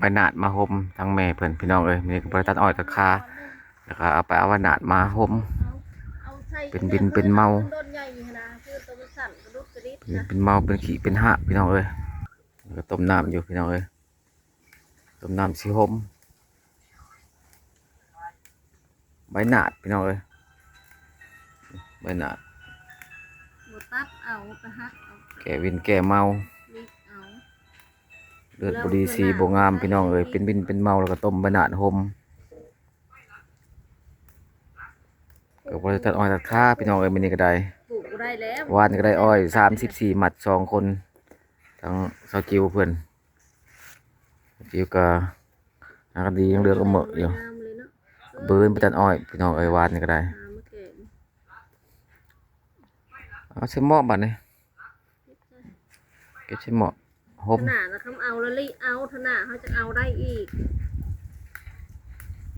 ใบหนาดมาห่มทั้งแม่เพื่อนพี่น้องเอ้ยมีก็บริตัดอ้อยตะคาแล้วก็เอาไปเอาใบหนาดมาห่มเอาใส่เป็นบินเป็นเมาโดนใหญ่นี่นะคือตัวมันสั่นกระดุกกระดิกเป็นนะเป็นเมาเป็นขี้เป็นหะพี่น้องเอ้ยแล้วก็ต้มน้ำอยู่พี่น้องเอ้ยต้มน้ำสีห่มใบหนาดพี่น้องเอ้ยใบหนาดบตัดเอาไปฮักเอาแก่วินแก่เมาลิกเอา เลือดบดีสีบงามพี่น้องเอ้ยเป็นบินเป็นเมาแล้วก็ต้มใบหนาดห่มก็บริตัดอ้อยตะคาพี่น้องเอ้ยมันนี่ก็ได้ปลูกได้แล้ววานก็ได้อ้อยสามสิบสี่หมัดสองคนทั้งสาวจิวเพื่อนสาวจิวก็หากดียังเหลือก็เหมอะอยู่งามเลยเนาะเบิร์นไปตัดอ้อยพี่น้องเอ้ยวานนี่ก็ได้หามาแก่งเอาใช้หม้อบัดนี่เก็บใช้หม้อ ห่ขมนาดนะคำเอาแล้วลิเอาขนาดเขาจะเอาได้อีก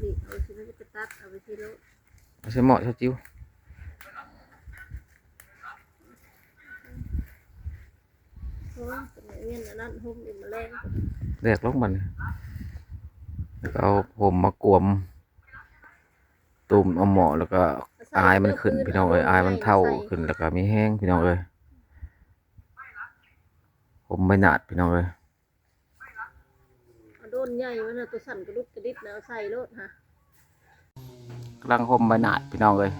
นี่เอาสิเขาจะไปตัดเอาไปที่รถเอาใช้หม้อสาวจิวเพราะว่าเป็นอย่างเงี้ยนะนั่นห่มอีกแมลงแรกลงบัดนี่แล้วก็เอาผมมากวมตุ่มเอาหม้อแล้วก็อายมันขึ้นพี่น้องเอ้ยอายมันเท่าขึ้นแล้วก็มีแห้งพี่น้องเอ้ย ผมไม่หนาดพี่น้องเอ้ยเอาโดนใหญ่มันน่ะตัวสั่นกระดุกกระดิกแล้วใส่รถฮะกำลังห่มใบหนาดพี่น้องเลย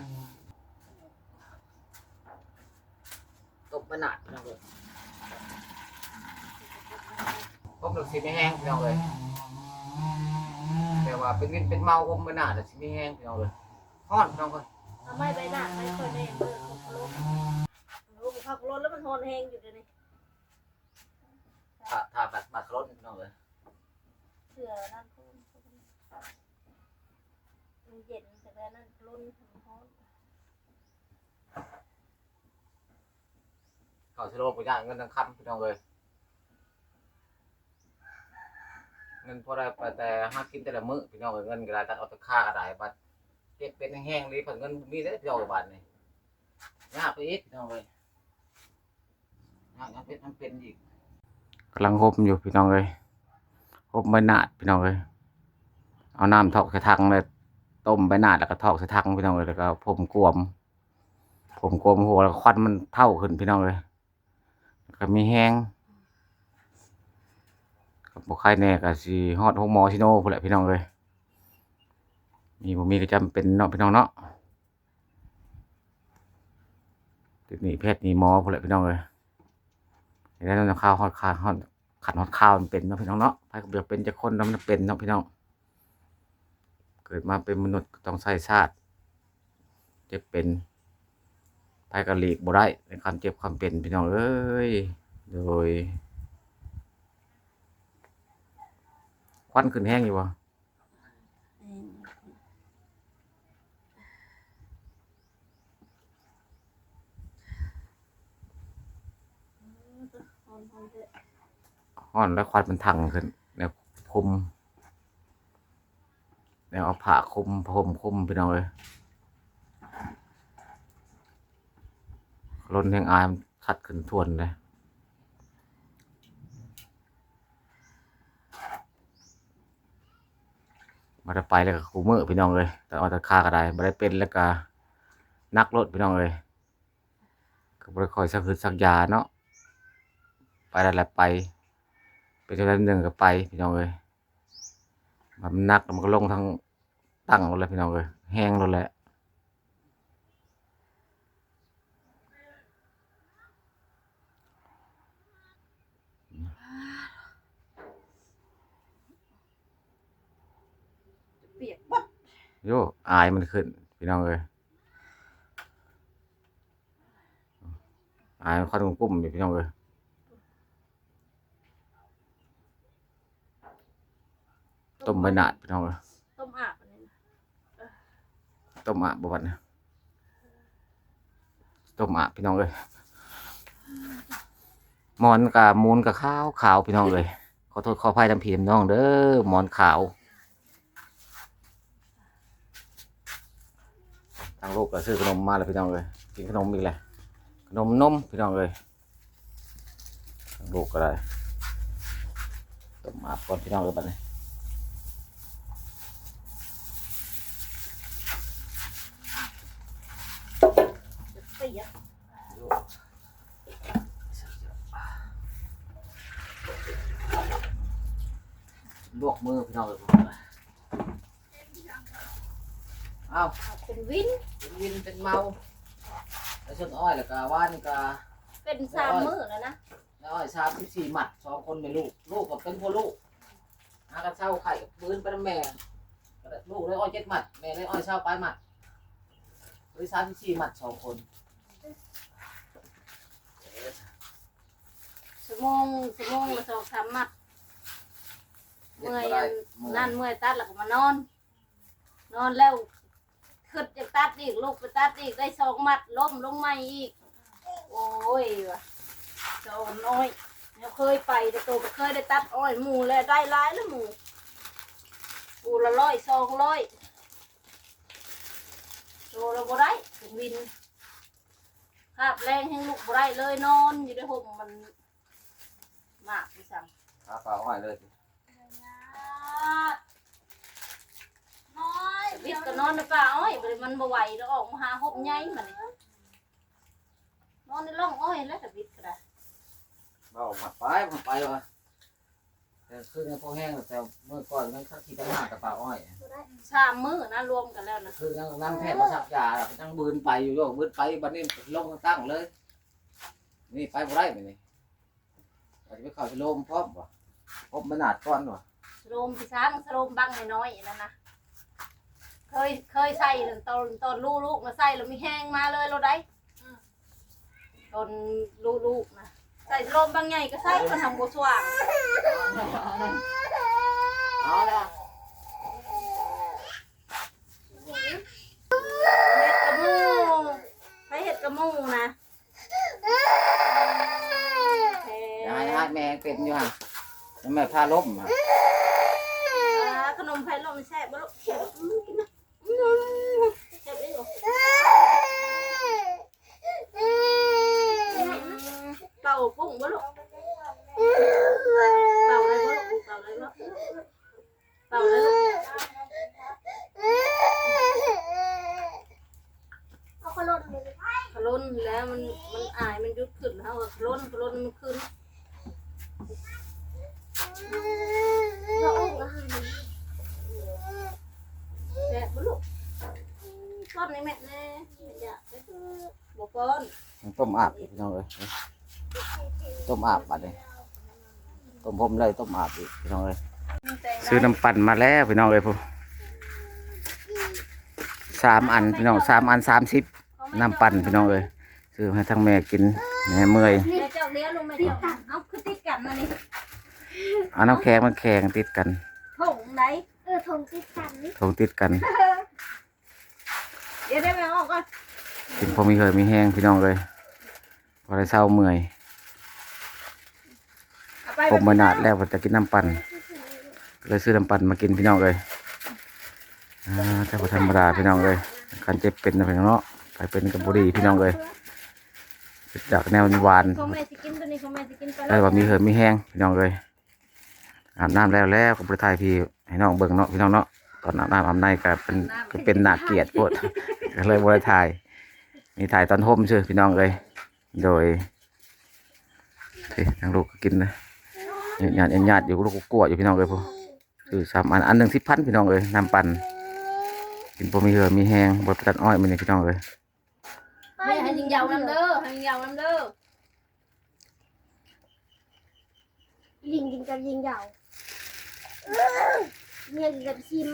ตบใบหนาดพี่น้องเลยห่มหลักสีไม่แห้งพี่น้องเลยแต่ว่าเป็นวินเป็นเมาห่มใบหนาดแต่สีไม่แห้งพี่น้องเลยฮ้อนพี่น้องเลยเอาไม่ไปหน้าไม่ค่อยแน่เบอร์เขาลดลงเขาลดแล้วมันฮอนแห้งอยู่เดี๋ยวนี้ ถ้าถ้าบัดบัดรถพี่น้องเลยเสือนั่นพุ่นมันเย็นแต่แล้วนั่นล้นมันฮอนเขาจะโลกไปย่างเงินทั้งคำพี่น้องเลยเงินพอได้ไปแต่ห้ากินแต่ละมื้อพี่น้องเลยเงินกระไรตัดเอาแตะค่ากระไรบัดเก็บเป็นแห้งๆเลยผ่นเงินมีได้อพี่น้องเลยบัดนี่ยากไปอีกพี่น้องเลยยากยังเป็นมันเป็นอีก กำลังห่มอยู่พี่น้องเลยห่มใบหนาดพี่น้องเลยเอาน้ำทอกใส่ถังเลยต้มใบหนาดแล้วก็ทอกใส่ถังพี่น้องเลยแล้วก็ผมกวม ผมกวมหัวแล้วควันมันเท่าขึ้นพี่น้องเลยลก็มีแห้งกับบกไข่แน่ก็สิฮอดห้องหมอชิโน่พุ่นแหละพี่น้องเลยมีบ่มีก็จำเป็นเนาะพี่น้องเนาะติดนี่แพทย์นี่หมอพุ่นแหละพี่น้องเลย แล้วน้ำข้าวฮอดข้าวฮอดขันฮอดข้าวมันเป็นเนาะพี่น้องเนาะไปก็เบียเป็นจะคนแล้วมันเป็นเนาะพี่น้อง เกิดมาเป็นมนุษย์ต้องใส่ชาติจะเป็นไปกะหลีกบ่ได้ในความเจ็บความเป็นพี่น้องเอ้ยโดยควันขึ้นแห้งอยู่บ่ฮอนฮอนเถอะ ห้อนแล้วควันมันถังขึ้นแนวคุมแนวเอาผ้าคุมพรมคุมพี่น้องเอ้ยลนแห่งอายมันชัดขึ้นทวนเลยมาได้ไปแล้วก็คูมือพี่น้องเลยแต่เอาแต่ค่าก็ได้มาได้เป็นแล้วก็นักรถพี่น้องเลยก็บริคอยสักคืนสักยาเนาะไปได้และไปไป เท่านั้นหนึ่งก็ไปพี่น้องเลยมันนักแล้วมันก็ลงทางตั้งหมดเลยพี่น้องเลยแห้งหมดแหละเปียกปั๊บโยอายมันขึ้น พี่น้องเลยอายมันควันกุ้มอยู่พี่น้องเลย ต้มใบหนาดพี่น้องเลยต้มอาบอันนี้นะต้มอะบวันนะต้มอะพี่น้องเลยหมอนกับมูลกับข้าวขาวพี่น้องเลยขอโทษขออภัยทำผิดน้องเด้อหมอนขาวทางลูกก็ซื้อขนมมาแล้วพี่น้องเลยกินขนมอีกแหละขนมนมพี่น้องเลยทางลูกก็ได้ต้มอะก่อนพี่น้องเลยบัดนี้ ลวกมือพี่น้องเลยอ้าวเป็นวิน เป็นวิน เป็นเมาแล้วชนอ้อยแล้วก็ว่านก็เป็นสามมือแล้วนะอ้อยสามสิบสี่หมัดสองคนเป็นลูก ลูกกับเป็นพ่อลูกหากันเช่าไข่ปืนเป็นแม่ลูกได้อ้อยเจ็ดหมัด แม่ได้อ้อยเช่าปลายหมัดบริษัทที่สี่หมัดสองคน ชั่วโมงชั่วโมงละสองสามมัดเมื่อยอันนั่นเมื่อยตัดแล้วก็มานอน นอนแล้วขึ้นจะตัดอีกลูกไปตัดอีกได้สองมัดล้มลงมาอีก โอ้ยว่ะเจ้าน้อยเราเคยไปแต่ตัวบ่เคยได้ตัดอ้อยหมูแล้วได้ร้ายแล้วหมูปูละร้อยสองร้อยโตเราบ่ได้ถึงวินคาบแรงให้ลูกบ่ได้เลยนอนอยู่ในห่มมัน มากพี่สั่งขาเปล่าอ้อยเลยน้อยวิทย์ก็นอนในป่าอ้อยบ่ได้มันบ่ไหวแล้วออกมาหาห่มใหญ่มันนี่นอนในร่องอ้อยแล้วแต่วิทย์ก็ได้เบาหมัดไปหมัดไปวะแต่ขึ้นในพอแห้งแต่เมื่อก่อนนั่นข้าขี่ตั้งหน้ากระเป๋าอ้อยสามมื้อนะรวมกันแล้วนะคือนั่งนั่งแพทย์มาสักยาแล้วก็นั่งบืนไปอยู่โยกบืนไปบัดนี้ลงตั้งเลย นี่ไปบ่ได้ไหมนี่ อาจจะไปเข้าไปโลมพร้อมบ่พบมันหนาดก้อนบ่สโลมพี่ช้างสโลมบังน้อยๆนั่นนะเคยเคยใส่ตอนตอนลูกลูกมาใส่แล้วมีแห้งมาเลยเราได้ตอนลูกลูกนะใส่สโลมบางใหญ่ก็ใส่มันทำโบสว่างเอาละ แล้วแม่พาล้มอะ อ่าขนมไผ่ลมแซ่บบ่ลูกแซ่บอืมกินนะอืมแซ่บอีหรอเป่าปุ้งบ่ลูกเป่าอะไรบ่ลูกเป่าอะไรบ่เป่าอะไรลูก เอาขลุ่นเลย ขลุ่นแล้วมันมันอายมันยุดขึ้นแล้วขลุ่นขลุ่นมันขึ้น เราอุ้มอาหาร แซ่บบ่ลูกป้ อนในแม่แน่ไม่อยากเด้อบ่ป้อนต้มอาบอีกพี่น้องเอ้ยต้มอาบบัดนี้ต้มผมเลยต้มอาบอีกพี่น้องเอ้ยซื้อน้ำปั่นมาแล้วพี่น้องเอ้ยพูสามอันพี่น้องสามอันสามสิบน้ำปั่นพี่น้องเอ้ยซื้อให้ทั้งแม่กินแม่เมื่อยแม่เจ้าเลี้ยงลงไม่เจ้าเอาคือติดกันนะนี่เอาน้ำแข็งมันแข็งติดกันถุงไหนเออทงติดกันทงติดกันเดี๋ยวได้ไหมออกก่อนกินพอมีเคยมีแห้งพี่น้องเลยพอได้เศร้าเมื่อยเอาไปผมมานาดแล้วผมจะกินน้ำปั่นเลยซื้อน้ำปั่นมากินพี่น้องเลยอ่าแต่พอธรรมดาพี่น้องเลยการเจ็บเป็นนะพี่น้องเนาะไปเป็นกับบุรีพี่น้องเลยจากแนวหวานของแม่สิกินตัวนี้ของแม่สิกินไปได้ว่ามีเคยมีแห้งพี่น้องเลยอาบน้ำแล้วแล้วผมไปถ่ายพี่ให้น้องเบิ่งเนาะพี่น้องเนาะ ตอนอาบน้ำอาบในก็เป็นก็เป็นหนาเกลียดโพดก็เลยบ่ได้ถ่าย มีถ่ายตอนห่มเชื่อพี่น้องเลย โดยเฮ้ยทางลูกก็กินนะญาติญาติอยู่ลูกก็กลัวอยู่พี่น้องเลยพวกคือสามอันอันหนึ่งสิบพันพี่น้องเลยน้ำปั่นกินพอมีเหือมีแห้งบดตัดอ้อยมันนี่พี่น้องเลยแม่ให้ยิงยาวน้ำเด้อให้ยิงยาวน้ำเด้อลิงกินกับยิงเหยาเนี่ยกินกับชิม